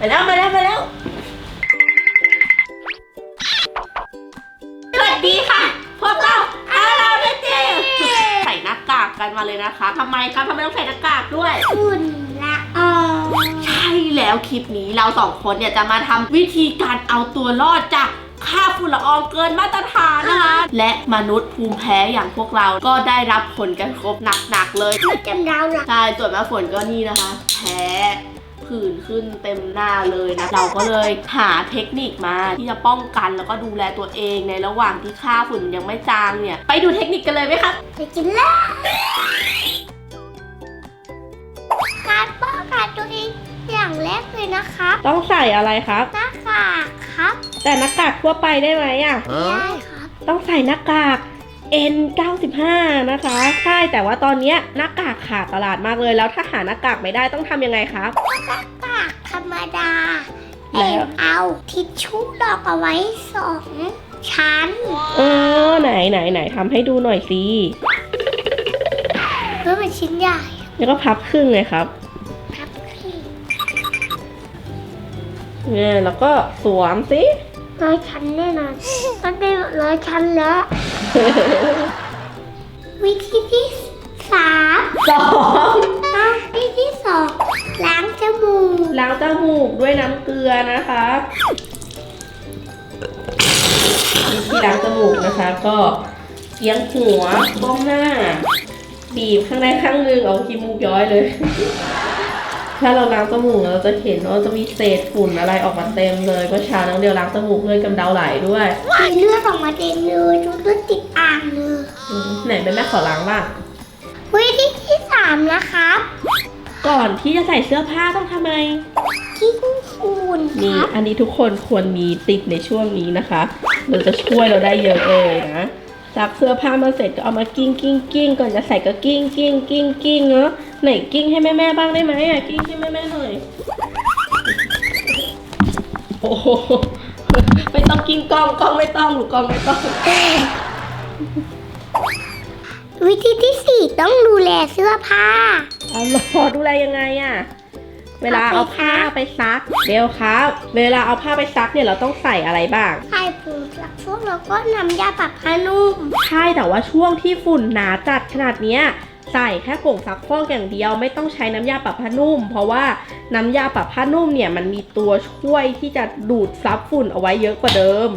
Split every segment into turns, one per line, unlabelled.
ไปแล้วมาแล้วมาแล้ว สวัสดีค่ะ พวกเราอาราเบเจใส่หน้ากากกันมาเลยนะคะทำไมครับทำไมต้องใส่หน้ากากด้วย
ฝุ่นละออง
ใช่แล้วคลิปนี้เราสองคนเนี่ยจะมาทำวิธีการเอาตัวรอดจากค่าฝุ่นละอองเกินมาตรฐานนะคะ และมนุษย์ภูมิแพ้อย่างพวกเราก็ได้รับผลกระทบหนักๆเลย
ไม่จำเราหรอก
ใช่ส่วนแม่ฝนก็นี่นะคะ แพ้ ผื่นขึ้นเต็มหน้าเลยนะ เราก็เลยหาเทคนิคมาที่จะป้องกันแล้วก็ดูแลตัวเองในระหว่างที่ค่าฝุ่นยังไม่จางเนี่ย ไปดูเทคนิคกันเลยไหมครับ
ไปกินแล้วการป้องกันตัวเองอย่างแรกเลยนะครับ
ต้องใส่อะไรครับ
หน้ากากครับ
แต่หน้ากากทั่วไปได้ไหมอะ
ได้ครับ
ต้องใส่หน้ากาก N95 นะคะ ใช่แต่ว่าตอนเนี้ยหน้ากากขาดตลาดมากเลย แล้วถ้าหาหน้ากากไม่ได้ต้องทำยังไงครับ
หน้ากากธรรมดา
แล้
เอ็
ว
มเอาทิชชู่ดอกเอาไว้สองชั้น
เออไหนไหนไหนทำให้ดูหน่อยสิ
เพื่อเป็นชิ้นใหญ่
แล้วก็พับครึ่งเลยครับ
ครับพี่
เนี่ยแล้วก็สวมสิ
ร้อยชั้นแน่นอนมันเป็นร้อยชั้นแล้ว วิธีที่สาม
สอง
อะวิธีที่สองล้างจมูก
ล้างจมูกด้วยน้ำเกลือนะคะวิธีล้างจมูกนะคะ ก็เอียงหัวก้มหน้า บีบข้างในข้างหนึงเอาขี้มูกย้อยเลย ถ้าเราล้างจมูกเราจะเห็นว่าจะมีเศษฝุ่นอะไรออกมาเต็มเลยเมื่อเช้าน้องเดียวล้างจมูกด้วยกำเดาไหลด้วย
มีเลือดออกมาเต็มเลยจนเลือดติดอ่างเลย
อืมไหนเป็นแม่ขอล้างบ้าง
วิธีที่สามนะครับ
ก่อนที่จะใส่เสื้อผ้าต้องทำไง
กิ้งฝุ่นค
นี่
รับ
อันนี้ทุกคนควรมีติดในช่วงนี้นะคะเราจะช่วยเราได้เยอะเลยนะ ซักเสื้อผ้ามาเสร็จก็เอามากิ้งกิ้งกิ้งก่อนจะใส่ก็กิ้งกิ้งกิ้งกิ้งเนาะไหนกิ้งให้แม่แม่ๆบ้างได้ไหมอะกิ้งให้แม่แม่ๆหน่อยโอ้โหไม่ต้องกิ้งกล้องกล้องไม่ต้องหรือกล้องไม่ต้อง
วิธีที่สี่ต้องดูแลเสื้อผ้า
เอาหรอดูแลยังไงอะ เวลาเอาผ้าไปซักเดี๋ยวครับ เวลาเอาผ้าไปซักเนี่ยเราต้องใส่อะไรบ้าง
ใส่ผงซักฟอกแล้วก็นำยาปรับผ้านุ่ม
ใช่แต่ว่าช่วงที่ฝุ่นหนาจัดขนาดเนี้ยใส่แค่ผงซักฟอกอย่างเดียวไม่ต้องใช้น้ำยาปรับผ้านุ่ม เพราะว่าน้ำยาปรับผ้านุ่มเนี่ยมันมีตัวช่วยที่จะดูดซับฝุ่นเอาไว้เยอะกว่าเดิม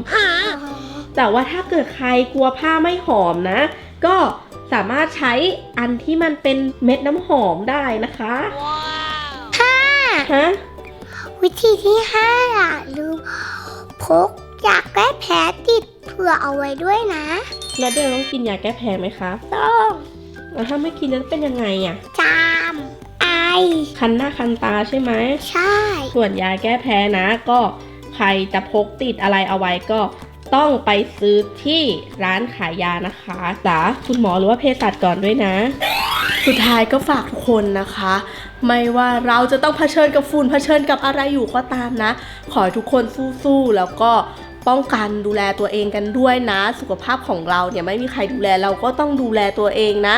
แต่ว่าถ้าเกิดใครกลัวผ้าไม่หอมนะ ก็สามารถใช้อันที่มันเป็นเม็ดน้ำหอมได้นะคะ
ห้า
ฮะ
วิธีที่ห้าอย่าลืมพกยาแก้แพ้ติดเผื่อเอาไว้ด้วยนะ
แล้วเดี๋ยวต้องกินยาแก้แพ้ไหมคะ
ต้อง
แล้วถ้าไม่กินแล้วเป็นยังไงอะ
จามไอ
คันหน้าคันตาใช่ไหม
ใช่
ส่วนยาแก้แพ้นะ ก็ใครจะพกติดอะไรเอาไว้ก็ต้องไปซื้อที่ร้านขายยานะคะษาคุณหมอหรือว่าเภสัชก่อนด้วยนะ สุดท้ายก็ฝากทุกคนนะคะ ไม่ว่าเราจะต้องเผชิญกับฝุ่นเผชิญกับอะไรอยู่ก็ตามนะ ขอให้ทุกคนสู้ๆแล้วก็ ป้องกันดูแลตัวเองกันด้วยนะ สุขภาพของเราเนี่ยไม่มีใครดูแลเราก็ต้องดูแลตัวเองนะ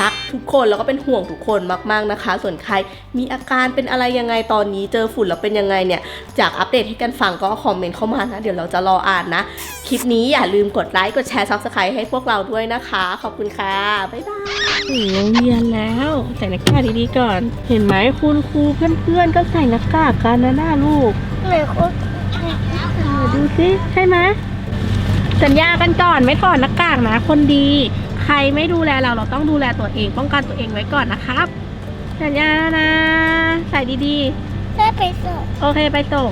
รักทุกคนแล้วก็เป็นห่วงทุกคนมากๆนะคะ ส่วนใครมีอาการเป็นอะไรยังไงตอนนี้เจอฝุ่นแล้วเป็นยังไงเนี่ยจากอัปเดตให้กันฟังก็คอมเมนต์เข้ามานะ เดี๋ยวเราจะรออ่านนะ คลิปนี้อย่าลืมกดไลค์กดแชร์ซับสไครต์ให้พวกเราด้วยนะคะ ขอบคุณค่ะบ๊ายบายถึงโรงเรียนแล้วใส่หน้ากากดีๆก่อน เห็นไหมคุณครูเพื่อนๆก็ใส่หน้ากากกันนะหน้าลูก
เลยคุณ
เออดูสิใช่ไหมสัญญากันก่อนไม่ถอดหน้ากากนะ คนดี ใครไม่ดูแลเราเราต้องดูแลตัวเอง ป้องกันตัวเองไว้ก่อนนะครับ สัญญานะ ใส่ดี
ได้ไปส่ง
ๆโอเคไปส่ง